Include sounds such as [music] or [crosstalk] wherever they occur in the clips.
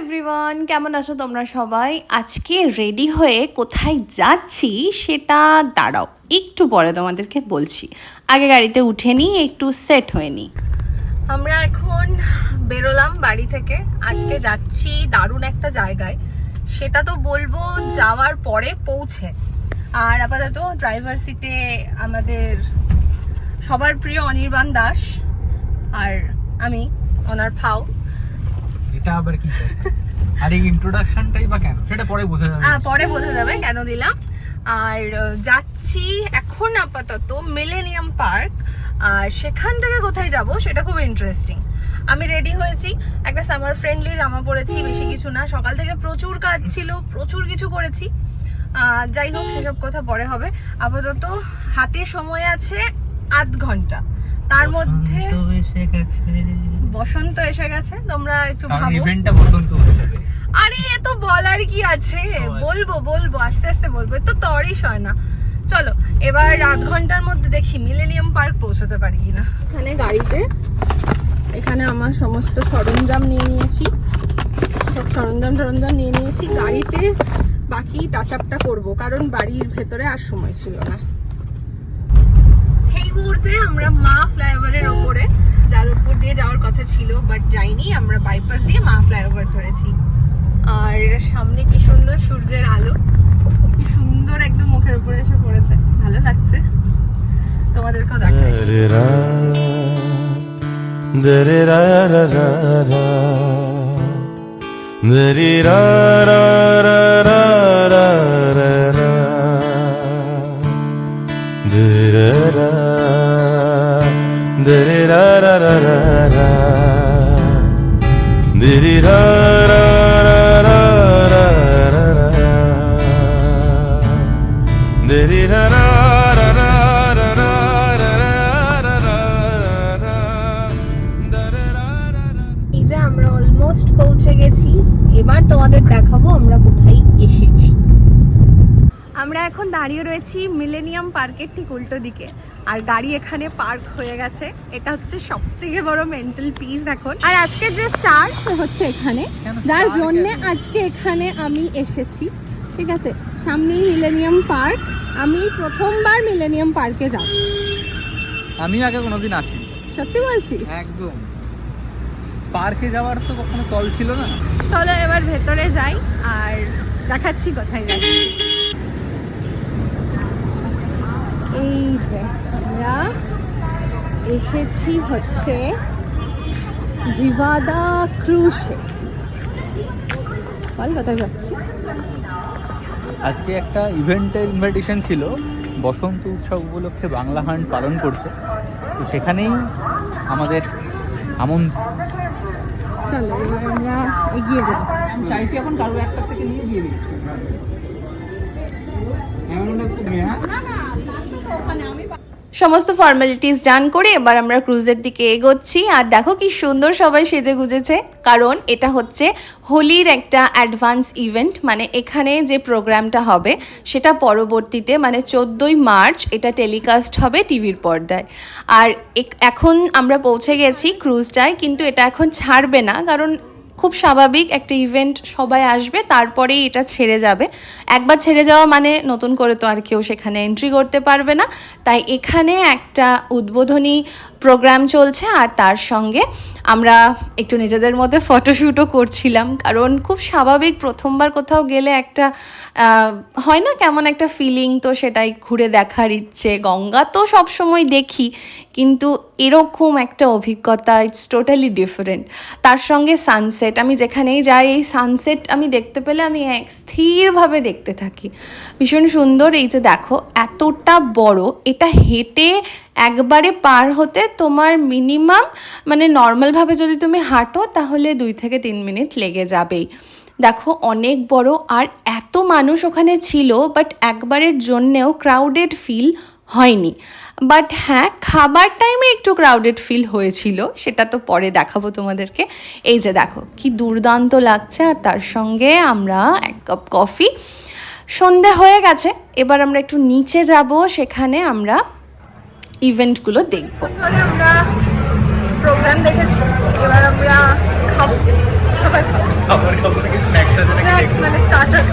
Everyone কেমন আছো তোমরা সবাই? আজকে রেডি হয়ে কোথায় যাচ্ছি সেটা দাঁড়াও, একটু পরে তোমাদেরকে বলছি। আগে গাড়িতে উঠে নিই একটু সেট হয়ে নিই আমরা এখন বেরোলাম বাড়ি থেকে। আজকে যাচ্ছি দারুণ একটা জায়গায়। সেটা তো বলব যাওয়ার পরে পৌঁছে। আর আপাতত ড্রাইভার সিটে আমাদের সবার প্রিয় অনির্বাণ দাস আর আমি, ওনার ফাও এটা আবার কি? আর ইন্ট্রোডাকশনটাই বা কেন? সেটা পরে বোঝা যাবে। পরে বোঝা যাবে কেন দিলাম। আর যাচ্ছি এখন আপাতত মিলেনিয়াম পার্ক আর সেখান থেকে কোথায় যাব সেটা খুব ইন্টারেস্টিং আমি রেডি হয়েছি। একটা সামার ফ্রেন্ডলি জামা পরেছি, বেশি কিছু না। সকাল থেকে প্রচুর কাজ ছিল, প্রচুর কিছু করেছি। যাই হোক, সেসব কথা পরে হবে। আপাতত হাতে সময় আছে আধ ঘণ্টা। তার মধ্যে বসন্ত এসে গেছে। বসন্ত এসে গেছে তোমরা একটু ভাবো। ইভেন্টটা বসন্ত উৎসবে আরে এ তো বলার কি আছে? বলব বলব আস্তে আস্তে বলব। তো তরিস হয় না। চলো এবার আধ ঘণ্টার মধ্যে দেখি মিলেনিয়াম পার্ক পৌঁছতে পারি কিনা। এখানে গাড়িতে এখানে আমার সমস্ত সরঞ্জাম নিয়ে নিয়েছি। সব সরঞ্জাম সরঞ্জাম নিয়ে নিয়েছি। গাড়িতে বাকি টাচ আপটা করব কারণ বাড়ির ভেতরে আর সময় ছিল না এই মুহূর্তে আমরা মা ফ্লাইওভারের ওপরে যাদবপুর দিয়ে যাওয়ার কথা ছিল বাট যাইনি আমরা বাইপাস দিয়ে মা ফ্লাইওভার ধরেছি আর সামনে কি সুন্দর সূর্যের আলো কি সুন্দর একদম মুখের উপরে এসে পড়েছে ভালো লাগছে তোমাদেরকেও দেখাই এই যে আমরা অলমোস্ট পৌঁছে গেছি, এবার তোমাদের দেখাবো আমরা কোথায় এসেছি। আমরা এখন দাঁড়িয়ে রয়েছি মিলেনিয়াম পার্কের ঠিক উল্টো দিকে। আর গাড়ি এখানে পার্ক হয়ে গেছে। এটা হচ্ছে সব থেকে বড় মেন্টাল পিস এখন। আর আজকের যে স্টার হচ্ছে এখানে। যার জন্য আজকে এখানে আমি এসেছি। ঠিক আছে? সামনেই মিলেনিয়াম পার্ক আমি প্রথমবার মিলেনিয়াম পার্কে যাব। আমি আগে কোনোদিন আসিনি। সত্যি বলছি একদম। পার্কে যাওয়ার তো কখনো চল ছিল না। চলো এবার ভেতরে যাই। আর দেখাচ্ছি কোথায় যাচ্ছি। এই যে আমরা এসেছি হচ্ছে ভিভাদা ক্রুশে। বল কোথায় যাচ্ছি? আজকে একটা ইভেন্টের ইনভাইটেশন ছিল। বসন্ত উৎসব উপলক্ষে বাংলা হান্ট পালন করছে। তো সেখানেই আমাদের আমন্ত্রণ। চলো এবার আমরা এগিয়ে যাই। আমি চাইছি এখন কারও একটা থেকে নিয়ে দিয়ে দিচ্ছি এমন একটা মেয়ে সমস্ত ফর্মালিটিস ডান করে এবার আমরা ক্রুজের দিকে এগোচ্ছি। আর দেখো কি সুন্দর সবাই সেজে গুজেছে। কারণ এটা হচ্ছে হোলির একটা অ্যাডভান্স ইভেন্ট মানে এখানে যে প্রোগ্রামটা হবে সেটা পরবর্তীতে মানে চোদ্দোই মার্চ এটা টেলিকাস্ট হবে টিভির পর্দায়। আর এখন আমরা পৌঁছে গেছি ক্রুজটায় কিন্তু এটা এখন ছাড়বে না, কারণ খুব স্বাভাবিক একটা ইভেন্ট সবাই আসবে, তারপরেই এটা ছেড়ে যাবে। একবার ছেড়ে যাওয়া মানে নতুন করে তো আর কেউ সেখানে এন্ট্রি করতে পারবে না। তাই এখানে একটা উদ্বোধনী প্রোগ্রাম চলছে আর তার সঙ্গে আমরা একটু নিজেদের মধ্যে ফটোশ্যুটও করছিলাম। কারণ খুব স্বাভাবিক প্রথমবার কোথাও গেলে একটা হয় না কেমন একটা ফিলিং তো সেটাই ঘুরে দেখার ইচ্ছে। গঙ্গা তো সবসময় দেখি, কিন্তু এরকম একটা অভিজ্ঞতা ইটস টোটালি ডিফারেন্ট তার সঙ্গে সানসেট আমি যেখানেই যাই, এই সানসেট আমি দেখতে পেলে আমি এক স্থিরভাবে দেখতে থাকি। ভীষণ সুন্দর এই যে দেখো, এতটা বড়, এটা হেঁটে একবারে পার হতে তোমার মিনিমাম মানে নর্মালভাবে যদি তুমি হাঁটো, তাহলে দুই থেকে তিন মিনিট লেগে যাবেই। দেখো, অনেক বড় আর এত মানুষ ওখানে ছিল বাট একবারের জন্যেও ক্রাউডেড ফিল হয়নি। বাট হ্যাঁ খাবার টাইমে একটু ক্রাউডেড ফিল হয়েছিল সেটা তো পরে দেখাবো তোমাদেরকে। এই যে দেখো কি দুর্দান্ত লাগছে আর তার সঙ্গে আমরা এক কাপ কফি সন্ধে হয়ে গেছে এবার আমরা একটু নিচে যাব সেখানে আমরা ইভেন্টগুলো দেখব। আমরা প্রোগ্রাম দেখেছি এবার আমরা খাব। খাবার খাব স্টার্টার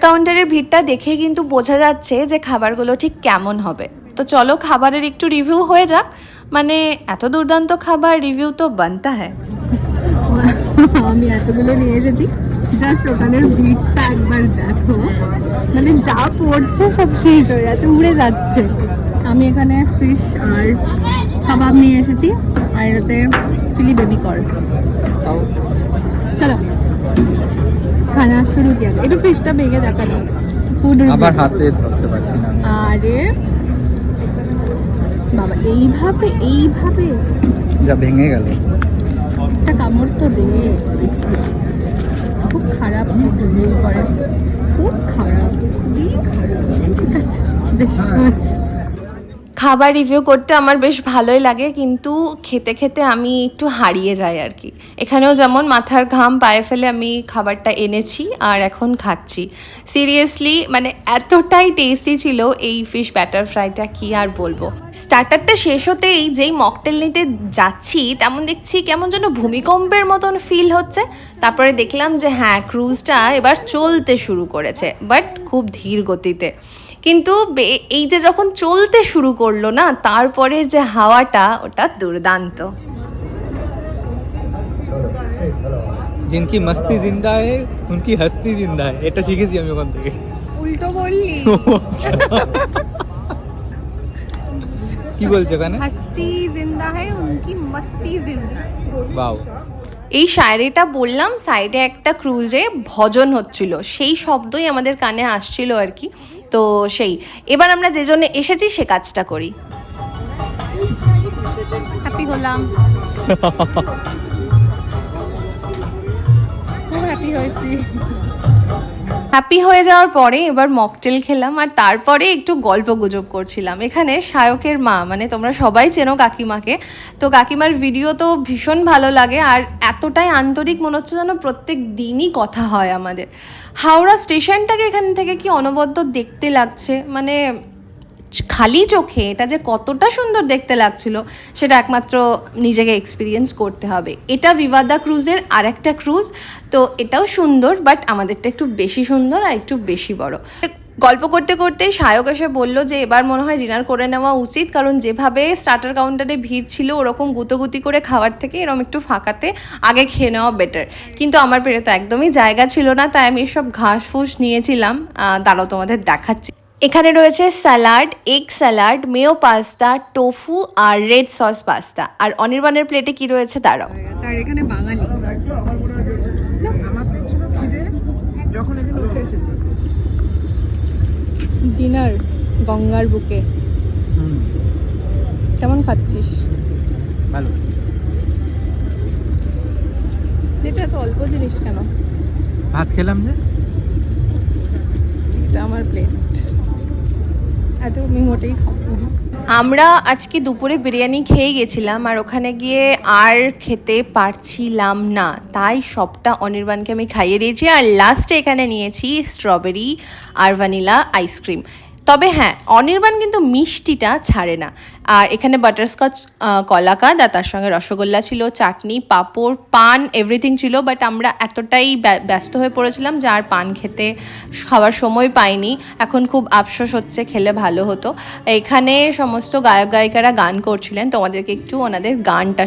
কাউন্টারের ভিড়টা দেখে কিন্তু বোঝা যাচ্ছে যে খাবারগুলো ঠিক কেমন হবে। তো চলো খাবারের একটু রিভিউ হয়ে যাক। মানে এত দুর্দান্ত খাবার রিভিউ তো বানতা হ্যায়। [laughs] আমি এতগুলো নিয়ে এসেছি। জাস্ট ওখানের ভিড়টা একবার দেখো। মানে যা পড়ছে সব শেষ হয়ে যাচ্ছে উড়ে যাচ্ছে। আমি এখানে ফিশ আর কাবাব নিয়ে এসেছি। আর এটাতে চিলি বেবি কর চলো। খানা শুরু কি আছে? একটু ফিশটা ভেঙে ফুড আবার হাতে ধরতে পারছি না। আরে। বাবা এইভাবে এইভাবে? যা ভেঙে গেল। একটা কামড় তো দে। খুব খারাপ করে। খুব খারাপ। খুবই খারাপ। ঠিক আছে বেশ হয়েছে খাবার রিভিউ করতে আমার বেশ ভালোই লাগে, কিন্তু খেতে খেতে আমি একটু হারিয়ে যাই আর কি। এখানেও যেমন মাথার ঘাম পায়ে ফেলে আমি খাবারটা এনেছি আর এখন খাচ্ছি। সিরিয়াসলি মানে এতটাই টেস্টি ছিল এই ফিশ ব্যাটার ফ্রাইটা কি আর বলব? স্টার্টারটা শেষ হতেই যেই মকটেল নিতে যাচ্ছি, তেমন দেখছি কেমন যেন ভূমিকম্পের মতন ফিল হচ্ছে। তারপরে দেখলাম যে হ্যাঁ ক্রুজটা এবার চলতে শুরু করেছে বাট খুব ধীর গতিতে। কিন্তু এই যে যখন চলতে শুরু করল না তারপরের যে হাওয়াটা ওটা দুর্দান্ত। জিনকি মস্তি জিন্দা হে উনকি হস্তি জিন্দা হে এটা শিখেছি আমি ওখান থেকে। উল্টো বললি। আচ্ছা। কি বলছো কেন হস্তি জিন্দা হে উনকি মস্তি জিন্দা বাহ। এই শায়রিটা বললাম সাইডে একটা ক্রুজে ভজন হচ্ছিল। সেই শব্দই আমাদের কানে আসছিল আর কি। তো সেই এবার আমরা যে জন্য এসেছি সে কাজটা করি। হ্যাপি হলাম। [laughs] খুব হ্যাপি হয়েছি। হ্যাপি হয়ে যাওয়ার পরে এবার মকটেল খেলাম আর তারপরে একটু গল্প গুজব করছিলাম। এখানে সায়কের মা মানে তোমরা সবাই চেনো কাকিমাকে। তো কাকিমার ভিডিও তো ভীষণ ভালো লাগে আর এতটাই আন্তরিক মনে হচ্ছে যেন প্রত্যেক দিনই কথা হয় আমাদের। হাওড়া স্টেশনটাকে এখান থেকে কি অনবদ্য দেখতে লাগছে? মানে খালি চোখে এটা যে কতটা সুন্দর দেখতে লাগছিল, সেটা একমাত্র নিজেকে এক্সপিরিয়েন্স করতে হবে। এটা বিবাদা ক্রুজের আর একটা ক্রুজ তো এটাও সুন্দর বাট আমাদেরটা একটু বেশি সুন্দর আর একটু বেশি বড়। গল্প করতে করতে সায়ক এসে বলল যে, এবার মনে হয় ডিনার করে নেওয়া উচিত, কারণ যেভাবে স্টার্টার কাউন্টারে ভিড় ছিল, ওরকম গুতোগুতি করে খাওয়ার থেকে এরকম একটু ফাঁকাতে আগে খেয়ে নেওয়া বেটার কিন্তু আমার পেটে তো একদমই জায়গা ছিল না, তাই আমি সব ঘাস ফুস নিয়েছিলাম দাঁড়াও তোমাদের দেখাচ্ছি। এখানে রয়েছে salad egg salad mayo pasta tofu আর রেড সস পাস্তা। আর অনির্বাণের প্লেটে কি রয়েছে আর এখানে বাঙালি। ডিনার গঙ্গার বুকে। কেমন খাচ্ছিস? ভালো। এটা এত অল্প জিনিস কেন? ভাত খেলাম যে। এটা আমার প্লেট। আমি মোটেই। আমরা আজকে দুপুরে বিরিয়ানি খেয়ে গেছিলাম আর ওখানে গিয়ে আর খেতে পারছিলাম না তাই সবটা অনির্বাণকে আমি খাইয়ে দিয়েছি আর লাস্টে এখানে নিয়েছি স্ট্রবেরি আর ভ্যানিলা আইসক্রিম তবে হ্যাঁ অনির্বাণ কিন্তু মিষ্টিটা ছাড়ে না। আর এখানে বাটারস্কচ কলাকাঁদ আর তার সঙ্গে রসগোল্লা ছিল, চাটনি, পাঁপড়, পান এভরিথিং ছিল বাট আমরা এতটাই ব্য- ব্যস্ত হয়ে পড়েছিলাম যে আর পান খেতে খাওয়ার সময় পাইনি। এখন খুব আফসোস হচ্ছে, খেলে ভালো হতো। এখানে সমস্ত গায়ক, গায়িকারা গান করছিলেন, তোমাদেরকে একটু ওনাদের গানটা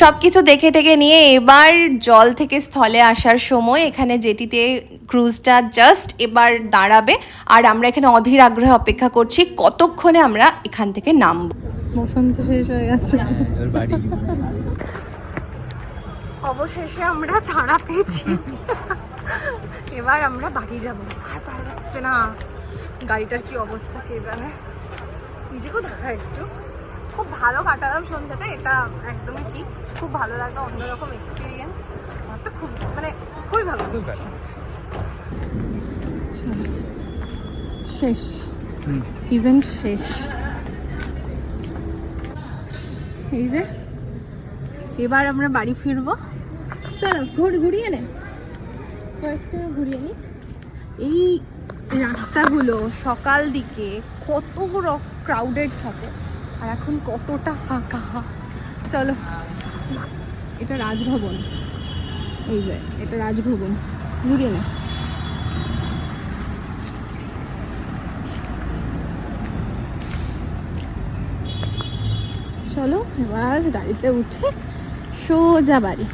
সব কিছু দেখে টেকে নিয়ে এবার জল থেকে স্থলে আসার সময় এখানে যেটিতে ক্রুজটা জাস্ট এবার দাঁড়াবে। আর আমরা এখানে অধীর আগ্রহে অপেক্ষা করছি কতক্ষণে আমরা এখান থেকে নামবো? বসন্ত শেষ হয়ে গেছে। অবশেষে আমরা ছাড়া পেয়েছি। এবার আমরা বাড়ি যাব। আর পারা যাচ্ছে না। গাড়িটার কি অবস্থা কে জানে? নিজেকেও দেখা একটু। খুব ভালো কাটালাম সন্ধ্যাটা এটা একদমই ঠিক। খুব ভালো লাগল অন্যরকম এক্সপিরিয়েন্স আমার তো খুব মানে খুবই ভালো শেষ। হুম। ইভেন্ট শেষ। এই যে এবার আমরা বাড়ি ফিরবো। চলো ঘুর ঘুরিয়ে নে। ঘুরিয়ে নি। এই রাস্তাগুলো সকাল দিকে কত ক্রাউডেড থাকে। আর এখন কতটা ফাঁকা। চলো, এটা রাজভবন। এই যে, এটা রাজভবন। ঘুরিয়ে না চলো, এবার গাড়িতে উঠে সোজা বাড়ি।